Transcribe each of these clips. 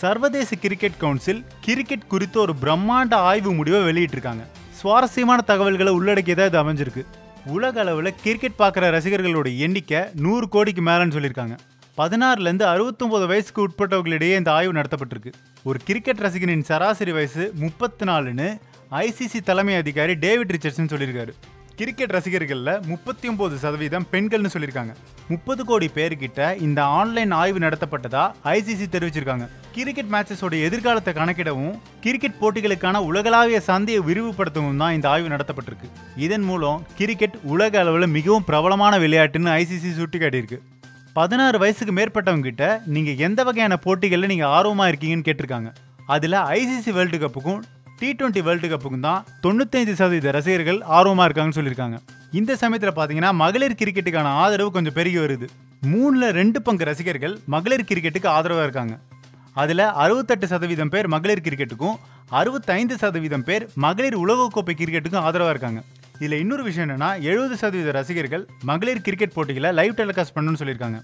சர்வதேச cricket council cricket குறித்த ஒரு பிரம்மாண்ட ஆய்வு முடிவை வெளியிட்டிருக்காங்க. சுவாரஸ்யமான தகவல்களை உள்ளடக்கியதாக இது அமைஞ்சிருக்கு. உலக அளவில் கிரிக்கெட் பார்க்குற ரசிகர்களோட எண்ணிக்கை நூறு கோடிக்கு மேலேன்னு சொல்லியிருக்காங்க. பதினாறுலேருந்து அறுபத்தொம்போது வயசுக்கு உட்பட்டவர்களிடையே இந்த ஆய்வு நடத்தப்பட்டிருக்கு. ஒரு கிரிக்கெட் ரசிகனின் சராசரி வயசு முப்பத்தி நாலுன்னு ஐசிசி தலைமை அதிகாரி டேவிட் ரிச்சர்ட்ஸ்னு சொல்லியிருக்காரு. கிரிக்கெட் ரசிகர்களில் முப்பத்தி ஒம்பது சதவீதம் பெண்கள்னு சொல்லியிருக்காங்க. முப்பது கோடி பேர்கிட்ட இந்த ஆன்லைன் ஆய்வு நடத்தப்பட்டதா ஐசிசி தெரிவிச்சிருக்காங்க. கிரிக்கெட் மேட்சஸோட எதிர்காலத்தை கணக்கிடவும் கிரிக்கெட் போட்டிகளுக்கான உலகளாவிய சந்தையை விரிவுபடுத்தவும் தான் இந்த ஆய்வு நடத்தப்பட்டிருக்கு. இதன் மூலம் கிரிக்கெட் உலக அளவில் மிகவும் பிரபலமான விளையாட்டுன்னு ஐசிசி சுட்டிக்காட்டியிருக்கு. பதினாறு வயசுக்கு மேற்பட்டவங்க கிட்ட நீங்கள் எந்த வகையான போட்டிகளில் நீங்கள் ஆர்வமாக இருக்கீங்கன்னு கேட்டிருக்காங்க. அதில் ஐசிசி வேர்ல்டு கப்புக்கும் டி டுவெண்ட்டி வேர்ல்டு கப்புக்கும் தான் தொண்ணூத்தைந்து சதவீத ரசிகர்கள் ஆர்வமாக இருக்காங்கன்னு சொல்லியிருக்காங்க. இந்த சமயத்தில் பார்த்தீங்கன்னா மகளிர் கிரிக்கெட்டுக்கான ஆதரவு கொஞ்சம் பெருகி வருது. மூணில் ரெண்டு பங்கு ரசிகர்கள் மகளிர் கிரிக்கெட்டுக்கு ஆதரவாக இருக்காங்க. அதில் அறுபத்தெட்டு சதவீதம் பேர் மகளிர் கிரிக்கெட்டுக்கும் அறுபத்தைந்து சதவீதம் பேர் மகளிர் உலகக்கோப்பை கிரிக்கெட்டுக்கும் ஆதரவாக இருக்காங்க. இதில் இன்னொரு விஷயம் என்னென்னா எழுபது சதவீத ரசிகர்கள் மகளிர் கிரிக்கெட் போட்டிகளை லைவ் டெலிகாஸ்ட் பண்ணணும்னு சொல்லியிருக்காங்க.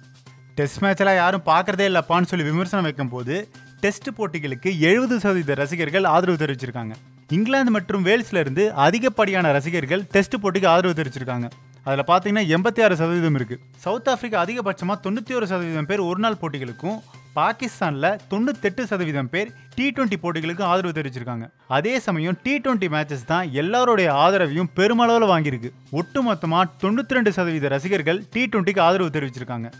டெஸ்ட் மேட்ச்லாம் யாரும் பார்க்குறதே இல்லப்பான்னு சொல்லி விமர்சனம் வைக்கும் போது டெஸ்ட் போட்டிகளுக்கு எழுபது சதவீத ரசிகர்கள் ஆதரவு தெரிவிச்சிருக்காங்க. இங்கிலாந்து மற்றும் வேல்ஸ்ல இருந்து அதிகப்படியான ரசிகர்கள் டெஸ்ட் போட்டிக்கு ஆதரவு தெரிவிச்சிருக்காங்க. அதில் பார்த்தீங்கன்னா எண்பத்தி ஆறு சதவீதம் இருக்கு. சவுத் ஆப்பிரிக்கா அதிகபட்சமாக தொண்ணூற்றி ஒரு சதவீதம் பேர் ஒரு நாள் போட்டிகளுக்கும் பாகிஸ்தானில் தொண்ணூத்தெட்டு சதவீதம் பேர் டி டுவெண்ட்டி போட்டிகளுக்கும் ஆதரவு தெரிவிச்சிருக்காங்க. அதே சமயம் டி டுவெண்ட்டி மேட்சஸ் தான் எல்லாருடைய ஆதரவையும் பெருமளவில் வாங்கியிருக்கு. ஒட்டுமொத்தமாக தொண்ணூற்றி ரெண்டு சதவீத ரசிகர்கள் டி டுவெண்ட்டிக்கு ஆதரவு தெரிவிச்சிருக்காங்க.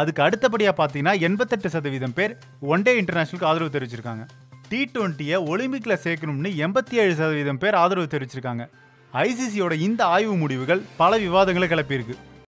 அதுக்கு அடுத்தபடியாக பார்த்தீங்கன்னா எண்பத்தெட்டு சதவீதம் பேர் ஒன் டே இன்டர்நேஷனலுக்கு ஆதரவு தெரிவிச்சிருக்காங்க. டி டுவெண்ட்டியை ஒலிம்பிக்கில் சேர்க்கணும்னு எண்பத்தி ஏழு சதவீதம் பேர் ஆதரவு தெரிவிச்சிருக்காங்க. ஐசிசியோட இந்த ஆய்வு முடிவுகள் பல விவாதங்களை கிளப்பியிருக்கு.